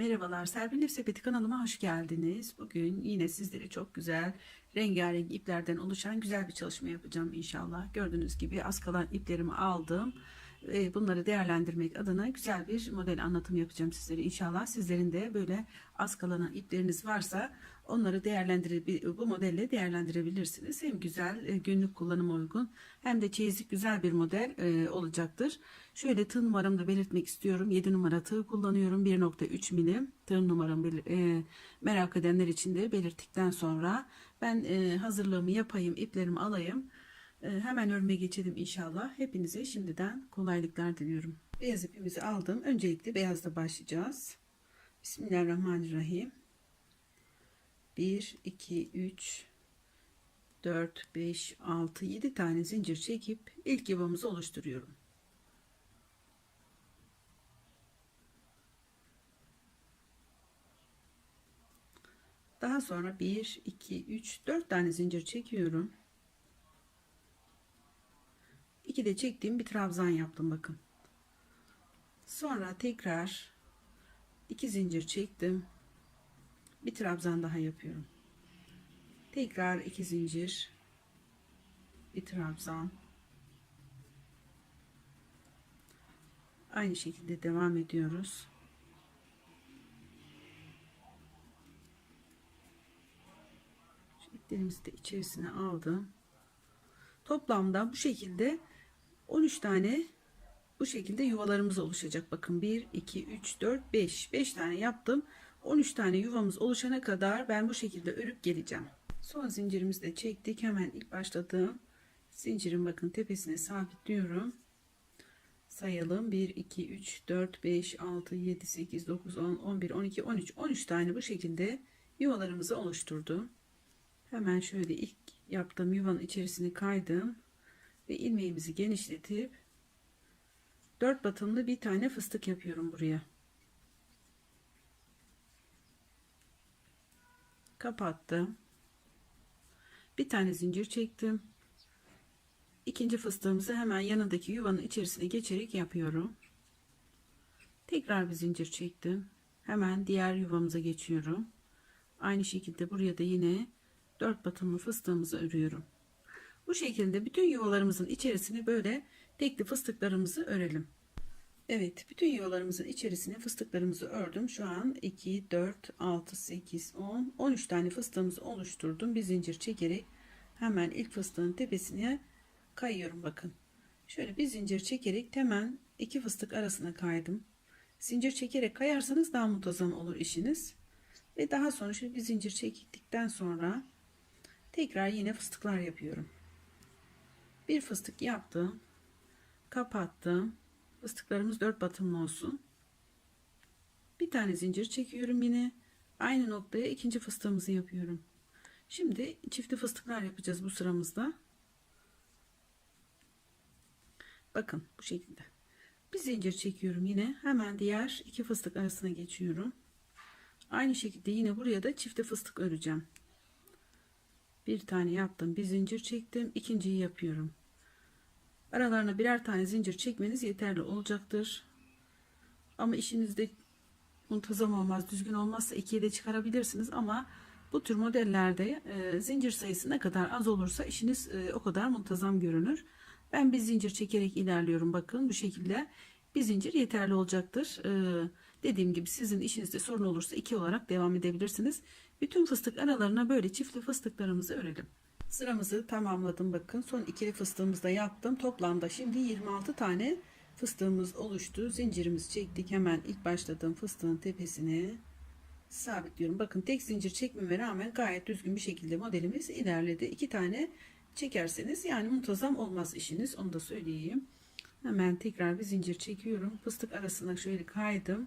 Merhabalar, Serpil Sepeti kanalıma hoş geldiniz. Bugün yine sizlere çok güzel rengarenk iplerden oluşan güzel bir çalışma yapacağım inşallah. Gördüğünüz gibi az kalan iplerimi aldım. Ee, Bunları değerlendirmek adına güzel bir model anlatım yapacağım sizlere inşallah. Sizlerin de böyle az kalan ipleriniz varsa onları değerlendirebil bu modelle değerlendirebilirsiniz. Hem güzel e, günlük kullanıma uygun hem de çeyizlik güzel bir model e, olacaktır. Şöyle tığ numaramı da belirtmek istiyorum. 7 numara tığ kullanıyorum. 1.3 milim tığ numaramı belir- e, merak edenler için de belirttikten sonra ben hazırlığımı yapayım, iplerimi alayım. E, hemen örmeye geçelim inşallah. Hepinize şimdiden kolaylıklar diliyorum. Beyaz ipimizi aldım. Öncelikle beyazla başlayacağız. Bismillahirrahmanirrahim. 1, 2, 3, 4, 5, 6, 7 tane zincir çekip ilk yuvamızı oluşturuyorum. Daha sonra 1, 2, 3, 4 tane zincir çekiyorum. 2 de çektiğim bir trabzan yaptım bakın. Sonra tekrar 2 zincir çektim. Bir trabzan daha yapıyorum. Tekrar 2 zincir. Bir trabzan. Aynı şekilde devam ediyoruz. Şu iplerimizi de içerisine aldım. Toplamda bu şekilde 13 tane bu şekilde yuvalarımız oluşacak. Bakın 1, 2, 3, 4, 5. 5 tane yaptım. 13 tane yuvamız oluşana kadar ben bu şekilde örüp geleceğim. Son zincirimizi de çektik. Hemen ilk başladığım zincirin bakın tepesine sabitliyorum. Sayalım. 1, 2, 3, 4, 5, 6, 7, 8, 9, 10, 11, 12, 13. 13 tane bu şekilde yuvalarımızı oluşturdum. Hemen şöyle ilk yaptığım yuvanın içerisine kaydım. Ve ilmeğimizi genişletip 4 batımlı bir tane fıstık yapıyorum buraya. Kapattım. Bir tane zincir çektim. İkinci fıstığımızı hemen yanındaki yuvanın içerisine geçerek yapıyorum. Tekrar bir zincir çektim. Hemen diğer yuvamıza geçiyorum. Aynı şekilde buraya da yine 4 batımlı fıstığımızı örüyorum. Bu şekilde bütün yuvalarımızın içerisine böyle tekli fıstıklarımızı örelim. Evet, bütün yuvalarımızın içerisine fıstıklarımızı ördüm. Şu an 2, 4, 6, 8, 10, 13 tane fıstığımızı oluşturdum. Bir zincir çekerek hemen ilk fıstığın tepesine kayıyorum bakın. Şöyle bir zincir çekerek hemen iki fıstık arasına kaydım. Zincir çekerek kayarsanız daha muntazam olur işiniz. Ve daha sonra şöyle bir zincir çektikten sonra tekrar yine fıstıklar yapıyorum. Bir fıstık yaptım. Kapattım. Fıstıklarımız dört batımlı olsun. Bir tane zincir çekiyorum yine. Aynı noktaya ikinci fıstığımızı yapıyorum. Şimdi çiftli fıstıklar yapacağız bu sıramızda. Bakın bu şekilde. Bir zincir çekiyorum yine. Hemen diğer iki fıstık arasına geçiyorum. Aynı şekilde yine buraya da çifte fıstık öreceğim. Bir tane yaptım. Bir zincir çektim. ikinciyi yapıyorum. Aralarına birer tane zincir çekmeniz yeterli olacaktır. Ama işinizde muntazam olmaz, düzgün olmazsa ikiye de çıkarabilirsiniz. Ama bu tür modellerde e, zincir sayısı ne kadar az olursa işiniz e, o kadar muntazam görünür. Ben bir zincir çekerek ilerliyorum. Bakın bu şekilde bir zincir yeterli olacaktır. E, dediğim gibi sizin işinizde sorun olursa iki olarak devam edebilirsiniz. Bütün fıstık aralarına böyle çiftli fıstıklarımızı örelim. Sıramızı tamamladım bakın. Son ikili fıstığımızı da yaptım. Toplamda şimdi 26 tane fıstığımız oluştu. Zincirimizi çektik. Hemen ilk başladığım fıstığın tepesine sabitliyorum. Bakın tek zincir çekmeme rağmen gayet düzgün bir şekilde modelimiz ilerledi. İki tane çekerseniz yani muntazam olmaz işiniz. Onu da söyleyeyim. Hemen tekrar bir zincir çekiyorum. Fıstık arasına şöyle kaydım.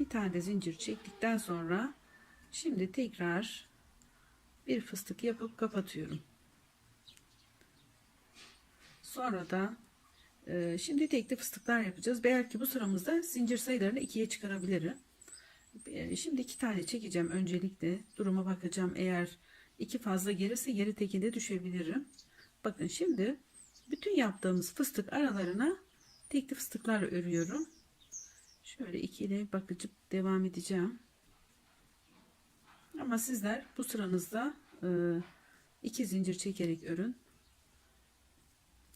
Bir tane de zincir çektikten sonra şimdi tekrar bir fıstık yapıp kapatıyorum. Sonra da e, şimdi tekli fıstıklar yapacağız. Belki bu sıramızda zincir sayılarını ikiye çıkarabilirim. E, şimdi iki tane çekeceğim öncelikle. Duruma bakacağım. Eğer iki fazla gelirse geri tekinde düşebilirim. Bakın şimdi bütün yaptığımız fıstık aralarına tekli fıstıklar örüyorum. Şöyle iki ile bakıcı devam edeceğim. Ama sizler bu sıranızda e, iki zincir çekerek örün.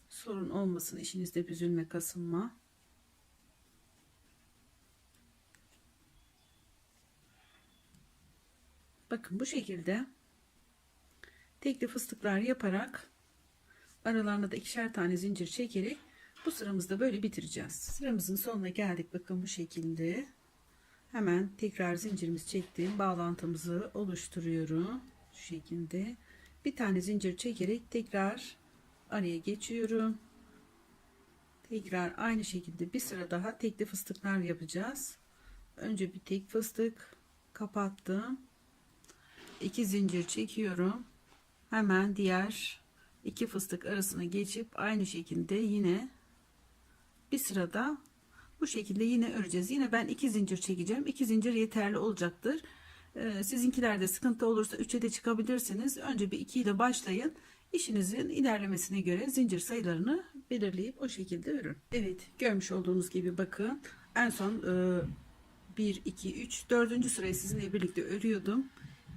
Sorun olmasın işinizde büzülme kasılma. Bakın bu şekilde tekli fıstıklar yaparak aralarına da ikişer tane zincir çekerek bu sıramızda böyle bitireceğiz. Sıramızın sonuna geldik. Bakın bu şekilde. Hemen tekrar zincirimizi çektim. Bağlantımızı oluşturuyorum. Şu şekilde. Bir tane zincir çekerek tekrar araya geçiyorum. Tekrar aynı şekilde bir sıra daha tekli fıstıklar yapacağız. Önce bir tek fıstık kapattım. İki zincir çekiyorum. Hemen diğer iki fıstık arasına geçip aynı şekilde yine bir sırada bu şekilde yine öreceğiz. Yine ben iki zincir çekeceğim. İki zincir yeterli olacaktır. Ee, sizinkilerde sıkıntı olursa 3'e de çıkabilirsiniz. Önce bir 2 ile başlayın. İşinizin ilerlemesine göre zincir sayılarını belirleyip o şekilde örün. Evet görmüş olduğunuz gibi bakın en son e, 1, 2, 3, 4. sırayı sizinle birlikte örüyordum.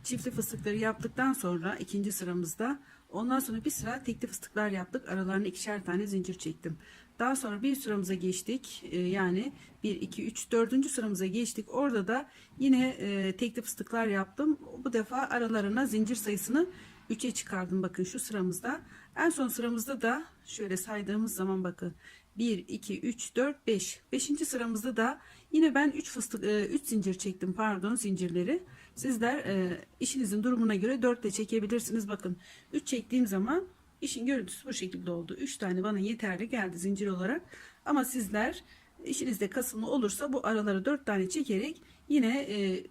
Çiftli fıstıkları yaptıktan sonra ikinci sıramızda ondan sonra bir sıra tekli fıstıklar yaptık. Aralarına ikişer tane zincir çektim. Daha sonra bir sıramıza geçtik. Ee, yani 1, 2, 3, 4. sıramıza geçtik. Orada da yine e, tekli fıstıklar yaptım. Bu defa aralarına zincir sayısını 3'e çıkardım. Bakın şu sıramızda. En son sıramızda da şöyle saydığımız zaman bakın 1, 2, 3, 4, 5. 5. sıramızda da yine ben 3 fıstık 3 zincir çektim pardon zincirleri. Sizler e, işinizin durumuna göre 4 de çekebilirsiniz. Bakın 3 çektiğim zaman işin görüntüsü bu şekilde oldu. 3 tane bana yeterli geldi zincir olarak. Ama sizler işinizde kasılma olursa bu araları 4 tane çekerek yine e,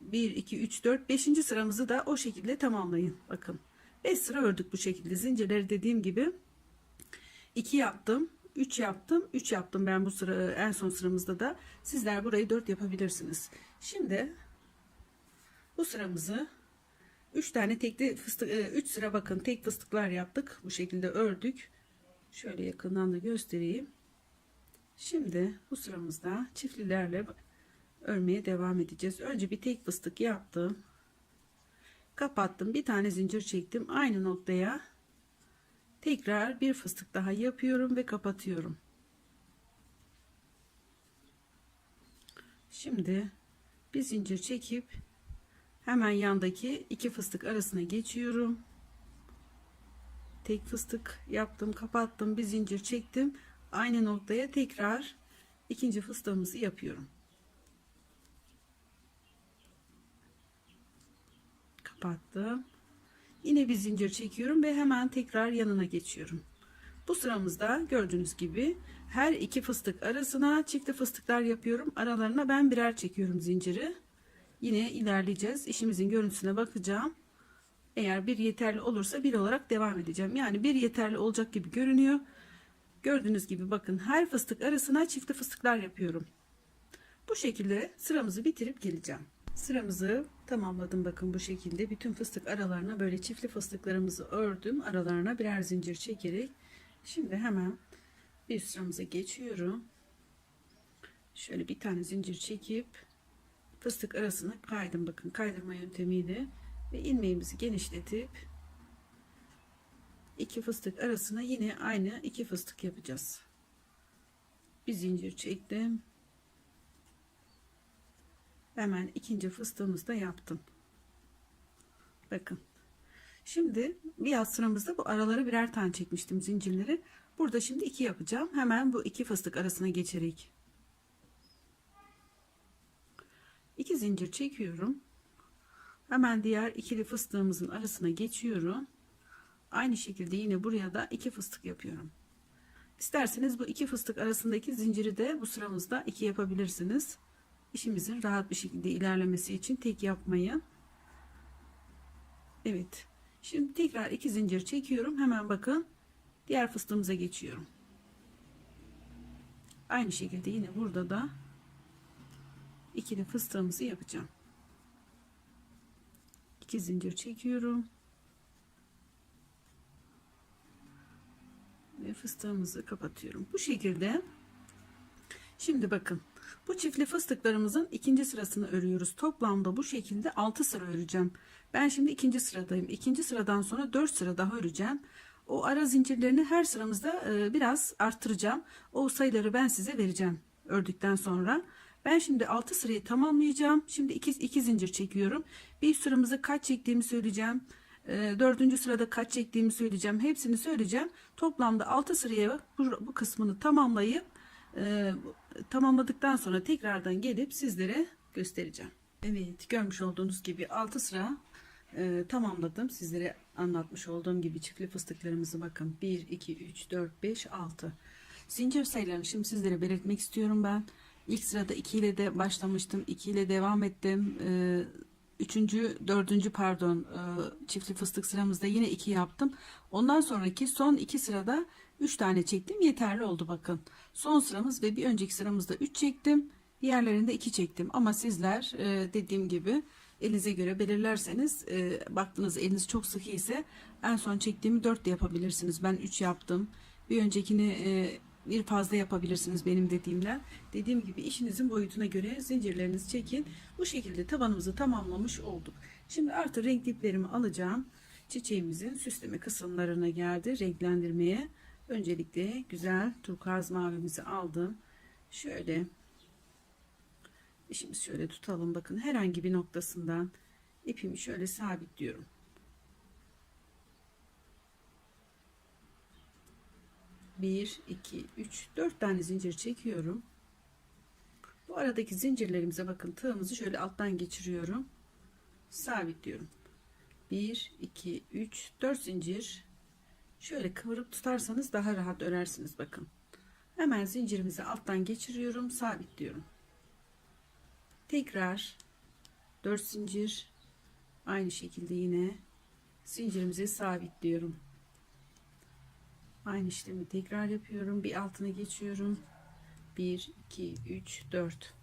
1, 2, 3, 4, 5. sıramızı da o şekilde tamamlayın. Bakın 5 sıra ördük bu şekilde. Zincirleri dediğim gibi 2 yaptım. 3 yaptım. 3 yaptım ben bu sıra en son sıramızda da. Sizler burayı 4 yapabilirsiniz. Şimdi bu sıramızı 3 tane tekli fıstık 3 sıra bakın tek fıstıklar yaptık. Bu şekilde ördük. Şöyle yakından da göstereyim. Şimdi bu sıramızda çiftlilerle örmeye devam edeceğiz. Önce bir tek fıstık yaptım. Kapattım. Bir tane zincir çektim. Aynı noktaya tekrar bir fıstık daha yapıyorum ve kapatıyorum. Şimdi bir zincir çekip hemen yandaki iki fıstık arasına geçiyorum. Tek fıstık yaptım, kapattım, bir zincir çektim. Aynı noktaya tekrar ikinci fıstığımızı yapıyorum. kapattım. Yine bir zincir çekiyorum ve hemen tekrar yanına geçiyorum. Bu sıramızda gördüğünüz gibi her iki fıstık arasına çiftli fıstıklar yapıyorum. Aralarına ben birer çekiyorum zinciri. Yine ilerleyeceğiz. İşimizin görüntüsüne bakacağım. Eğer bir yeterli olursa bir olarak devam edeceğim. Yani bir yeterli olacak gibi görünüyor. Gördüğünüz gibi bakın her fıstık arasına çiftli fıstıklar yapıyorum. Bu şekilde sıramızı bitirip geleceğim. Sıramızı tamamladım bakın bu şekilde. Bütün fıstık aralarına böyle çiftli fıstıklarımızı ördüm. Aralarına birer zincir çekerek. Şimdi hemen bir sıramıza geçiyorum. Şöyle bir tane zincir çekip fıstık arasına kaydım bakın kaydırma yöntemiyle ve ilmeğimizi genişletip iki fıstık arasına yine aynı iki fıstık yapacağız. Bir zincir çektim hemen ikinci fıstığımızı da yaptım. Bakın. Şimdi bir sıramızda bu araları birer tane çekmiştim zincirleri. Burada şimdi iki yapacağım. Hemen bu iki fıstık arasına geçerek. İki zincir çekiyorum. Hemen diğer ikili fıstığımızın arasına geçiyorum. Aynı şekilde yine buraya da iki fıstık yapıyorum. İsterseniz bu iki fıstık arasındaki zinciri de bu sıramızda iki yapabilirsiniz işimizin rahat bir şekilde ilerlemesi için tek yapmayın. Evet. Şimdi tekrar iki zincir çekiyorum. Hemen bakın. Diğer fıstığımıza geçiyorum. Aynı şekilde yine burada da ikili fıstığımızı yapacağım. İki zincir çekiyorum. Ve fıstığımızı kapatıyorum. Bu şekilde. Şimdi bakın Bu çiftli fıstıklarımızın ikinci sırasını örüyoruz. Toplamda bu şekilde 6 sıra öreceğim. Ben şimdi ikinci sıradayım. İkinci sıradan sonra 4 sıra daha öreceğim. O ara zincirlerini her sıramızda e, biraz arttıracağım. O sayıları ben size vereceğim ördükten sonra. Ben şimdi 6 sırayı tamamlayacağım. Şimdi 2, 2 zincir çekiyorum. Bir sıramızı kaç çektiğimi söyleyeceğim. E, dördüncü sırada kaç çektiğimi söyleyeceğim. Hepsini söyleyeceğim. Toplamda 6 sıraya bu, bu kısmını tamamlayıp e, tamamladıktan sonra tekrardan gelip sizlere göstereceğim. Evet görmüş olduğunuz gibi 6 sıra e, tamamladım. Sizlere anlatmış olduğum gibi çiftli fıstıklarımızı bakın 1, 2, 3, 4, 5, 6. Zincir sayılarını şimdi sizlere belirtmek istiyorum ben. İlk sırada 2 ile de başlamıştım. 2 ile devam ettim. E, üçüncü, dördüncü pardon e, çiftli fıstık sıramızda yine 2 yaptım. Ondan sonraki son 2 sırada 3 tane çektim. Yeterli oldu bakın. Son sıramız ve bir önceki sıramızda 3 çektim. Diğerlerinde 2 çektim. Ama sizler e, dediğim gibi elinize göre belirlerseniz e, baktınız eliniz çok sıkı ise en son çektiğimi 4 de yapabilirsiniz. Ben 3 yaptım. Bir öncekini e, bir fazla yapabilirsiniz benim dediğimle. Dediğim gibi işinizin boyutuna göre zincirlerinizi çekin. Bu şekilde tabanımızı tamamlamış olduk. Şimdi artık renk diplerimi alacağım. Çiçeğimizin süsleme kısımlarına geldi. Renklendirmeye. Öncelikle güzel turkuaz mavimizi aldım. Şöyle İşimizi şöyle tutalım. Bakın herhangi bir noktasından ipimi şöyle sabitliyorum. Bir, iki, üç, dört tane zincir çekiyorum. Bu aradaki zincirlerimize bakın tığımızı şöyle alttan geçiriyorum. Sabitliyorum. 1, 2, 3, 4 zincir. Şöyle kıvırıp tutarsanız daha rahat örersiniz bakın. Hemen zincirimizi alttan geçiriyorum, sabitliyorum. Tekrar 4 zincir aynı şekilde yine zincirimizi sabitliyorum. Aynı işlemi tekrar yapıyorum. Bir altına geçiyorum. 1 2 3 4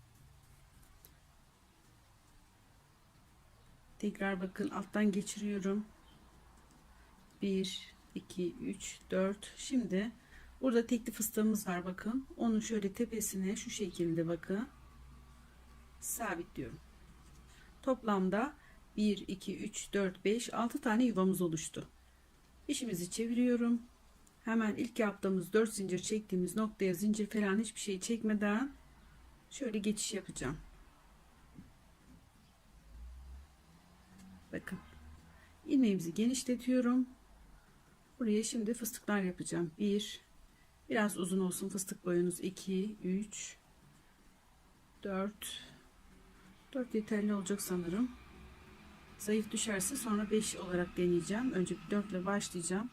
Tekrar bakın alttan geçiriyorum. 1 2 3 4 Şimdi burada tekli fıstığımız var bakın. Onu şöyle tepesine şu şekilde bakın sabitliyorum. Toplamda 1, 2, 3, 4, 5, 6 tane yuvamız oluştu. İşimizi çeviriyorum. Hemen ilk yaptığımız 4 zincir çektiğimiz noktaya zincir falan hiçbir şey çekmeden şöyle geçiş yapacağım. Bakın. ilmeğimizi genişletiyorum. Buraya şimdi fıstıklar yapacağım. 1 biraz uzun olsun fıstık boyunuz 2 3 4 4 yeterli olacak sanırım. Zayıf düşerse sonra 5 olarak deneyeceğim. Önce 4 ile başlayacağım.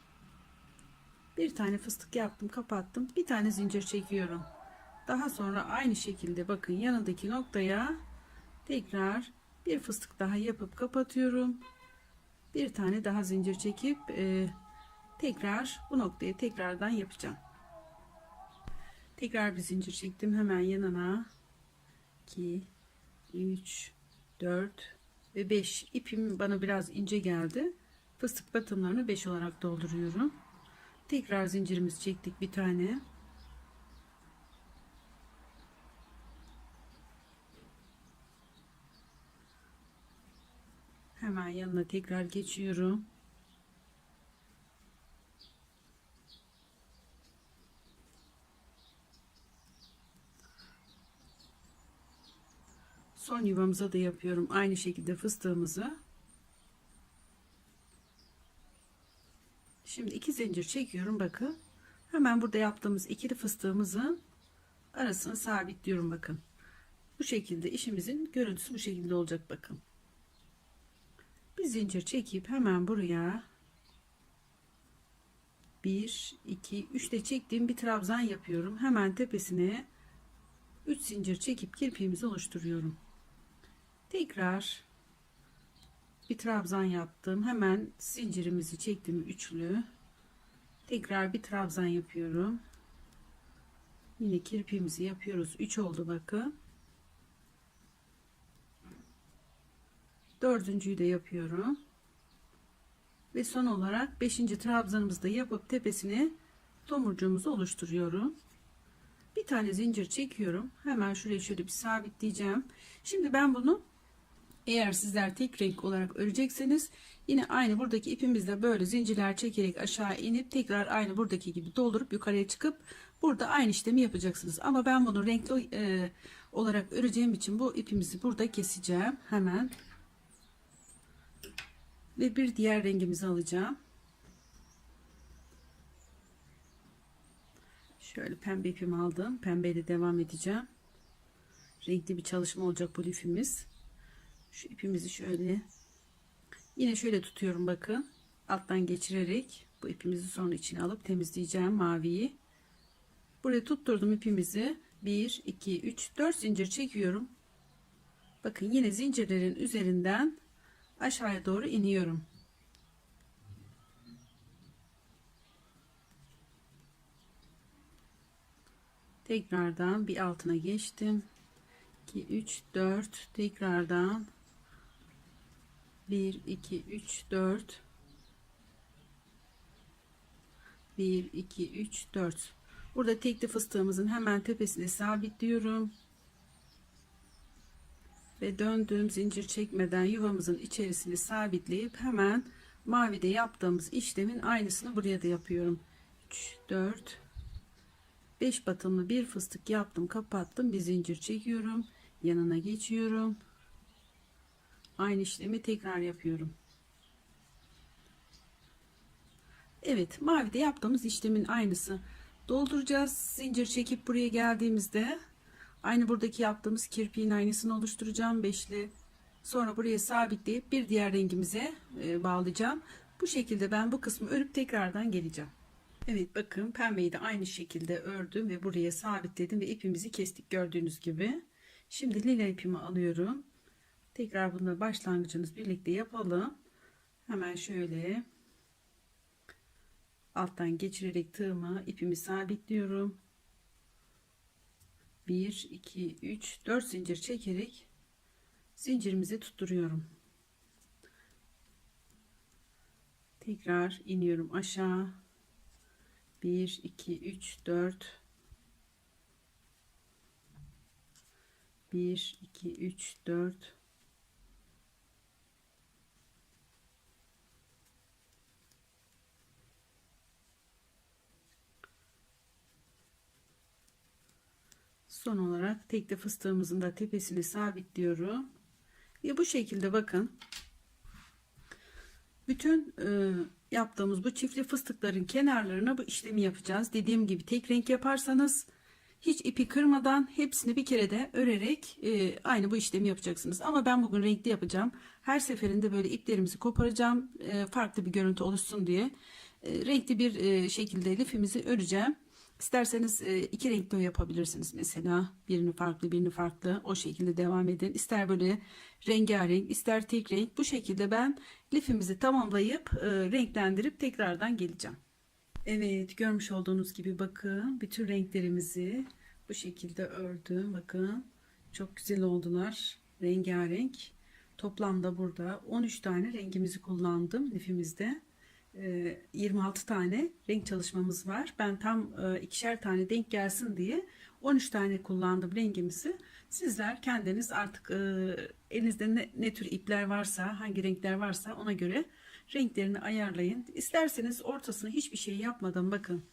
Bir tane fıstık yaptım, kapattım. Bir tane zincir çekiyorum. Daha sonra aynı şekilde bakın yanındaki noktaya tekrar bir fıstık daha yapıp kapatıyorum. Bir tane daha zincir çekip e, tekrar bu noktaya tekrardan yapacağım. Tekrar bir zincir çektim hemen yanına 2 3 4 ve 5 ipim bana biraz ince geldi fıstık batımlarını 5 olarak dolduruyorum tekrar zincirimizi çektik bir tane. Hemen yanına tekrar geçiyorum. Son yuvamıza da yapıyorum. Aynı şekilde fıstığımızı şimdi iki zincir çekiyorum bakın. Hemen burada yaptığımız ikili fıstığımızın arasını sabitliyorum bakın. Bu şekilde işimizin görüntüsü bu şekilde olacak bakın. Bir zincir çekip hemen buraya 1 2 3 de çektiğim bir trabzan yapıyorum. Hemen tepesine 3 zincir çekip kirpiğimizi oluşturuyorum. Tekrar bir trabzan yaptım hemen zincirimizi çektim üçlü tekrar bir trabzan yapıyorum yine kirpiğimizi yapıyoruz 3 oldu bakın dördüncüyü de yapıyorum ve son olarak 5. trabzanımızı da yapıp tepesine tomurcuğumuzu oluşturuyorum Bir tane zincir çekiyorum. Hemen şuraya şöyle bir sabitleyeceğim. Şimdi ben bunu eğer sizler tek renk olarak örecekseniz yine aynı buradaki ipimizle böyle zincirler çekerek aşağı inip tekrar aynı buradaki gibi doldurup yukarıya çıkıp burada aynı işlemi yapacaksınız. Ama ben bunu renkli e, olarak öreceğim için bu ipimizi burada keseceğim. Hemen ve bir diğer rengimizi alacağım. Şöyle pembe ipimi aldım. Pembeyle devam edeceğim. Renkli bir çalışma olacak bu lifimiz. Şu ipimizi şöyle yine şöyle tutuyorum bakın. Alttan geçirerek bu ipimizi sonra içine alıp temizleyeceğim maviyi. Buraya tutturdum ipimizi. 1 2 3 4 zincir çekiyorum. Bakın yine zincirlerin üzerinden aşağıya doğru iniyorum. Tekrardan bir altına geçtim. 2 3 4 tekrardan 1 2 3 4 1 2 3 4 Burada tekli fıstığımızın hemen tepesine sabitliyorum. Ve döndüğüm zincir çekmeden yuvamızın içerisini sabitleyip hemen mavide yaptığımız işlemin aynısını buraya da yapıyorum. 3 4 5 batımlı bir fıstık yaptım kapattım bir zincir çekiyorum yanına geçiyorum aynı işlemi tekrar yapıyorum. Evet mavide yaptığımız işlemin aynısı. Dolduracağız zincir çekip buraya geldiğimizde aynı buradaki yaptığımız kirpiğin aynısını oluşturacağım beşli. Sonra buraya sabitleyip bir diğer rengimize e, bağlayacağım. Bu şekilde ben bu kısmı örüp tekrardan geleceğim. Evet bakın pembeyi de aynı şekilde ördüm ve buraya sabitledim ve ipimizi kestik gördüğünüz gibi. Şimdi lila ipimi alıyorum. Tekrar bunu başlangıcınız birlikte yapalım. Hemen şöyle alttan geçirerek tığımı ipimi sabitliyorum. 1 2 3 4 zincir çekerek zincirimizi tutturuyorum. Tekrar iniyorum aşağı 1 2 3 4 1 2 3 4 Son olarak tekli fıstığımızın da tepesini sabitliyorum. Ve bu şekilde bakın. Bütün e, yaptığımız bu çiftli fıstıkların kenarlarına bu işlemi yapacağız. Dediğim gibi tek renk yaparsanız hiç ipi kırmadan hepsini bir kere de örerek e, aynı bu işlemi yapacaksınız. Ama ben bugün renkli yapacağım. Her seferinde böyle iplerimizi koparacağım. E, farklı bir görüntü oluşsun diye. E, renkli bir e, şekilde lifimizi öreceğim. İsterseniz e, iki renkli yapabilirsiniz mesela. Birini farklı birini farklı o şekilde devam edin. İster böyle rengarenk ister tek renk bu şekilde ben lifimizi tamamlayıp e, renklendirip tekrardan geleceğim. Evet görmüş olduğunuz gibi bakın bütün renklerimizi bu şekilde ördüm. Bakın çok güzel oldular. Rengarenk. Toplamda burada 13 tane rengimizi kullandım lifimizde. 26 tane renk çalışmamız var. Ben tam ikişer tane denk gelsin diye 13 tane kullandım rengimizi. Sizler kendiniz artık elinizde ne, ne tür ipler varsa, hangi renkler varsa ona göre renklerini ayarlayın. İsterseniz ortasına hiçbir şey yapmadan bakın.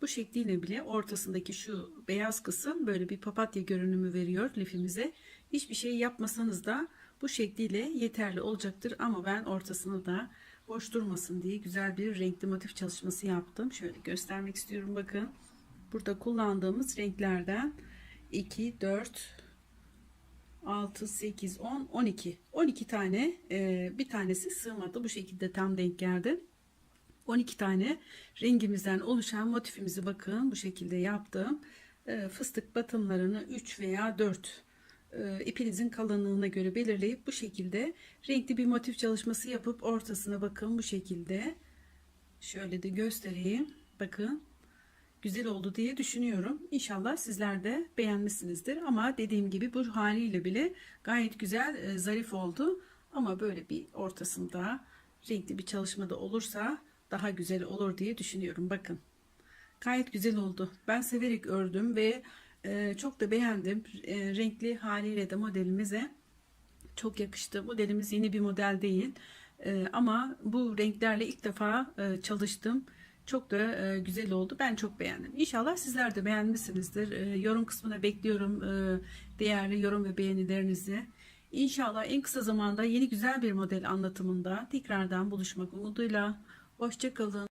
Bu şekliyle bile ortasındaki şu beyaz kısım böyle bir papatya görünümü veriyor lifimize. Hiçbir şey yapmasanız da bu şekliyle yeterli olacaktır. Ama ben ortasını da boş durmasın diye güzel bir renkli motif çalışması yaptım. Şöyle göstermek istiyorum bakın. Burada kullandığımız renklerden 2, 4, 6, 8, 10, 12. 12 tane e, bir tanesi sığmadı. Bu şekilde tam denk geldi. 12 tane rengimizden oluşan motifimizi bakın bu şekilde yaptım. E, fıstık batımlarını 3 veya 4 e, ipinizin kalınlığına göre belirleyip bu şekilde renkli bir motif çalışması yapıp ortasına bakın bu şekilde. Şöyle de göstereyim. Bakın güzel oldu diye düşünüyorum. İnşallah sizler de beğenmişsinizdir. Ama dediğim gibi bu haliyle bile gayet güzel e, zarif oldu. Ama böyle bir ortasında renkli bir çalışmada olursa daha güzel olur diye düşünüyorum. Bakın gayet güzel oldu. Ben severek ördüm ve Ee, çok da beğendim. Ee, renkli haliyle de modelimize çok yakıştı. Modelimiz yeni bir model değil. Ee, ama bu renklerle ilk defa e, çalıştım. Çok da e, güzel oldu. Ben çok beğendim. İnşallah sizler de beğenmişsinizdir. Yorum kısmına bekliyorum e, değerli yorum ve beğenilerinizi. İnşallah en kısa zamanda yeni güzel bir model anlatımında tekrardan buluşmak umuduyla. Hoşçakalın.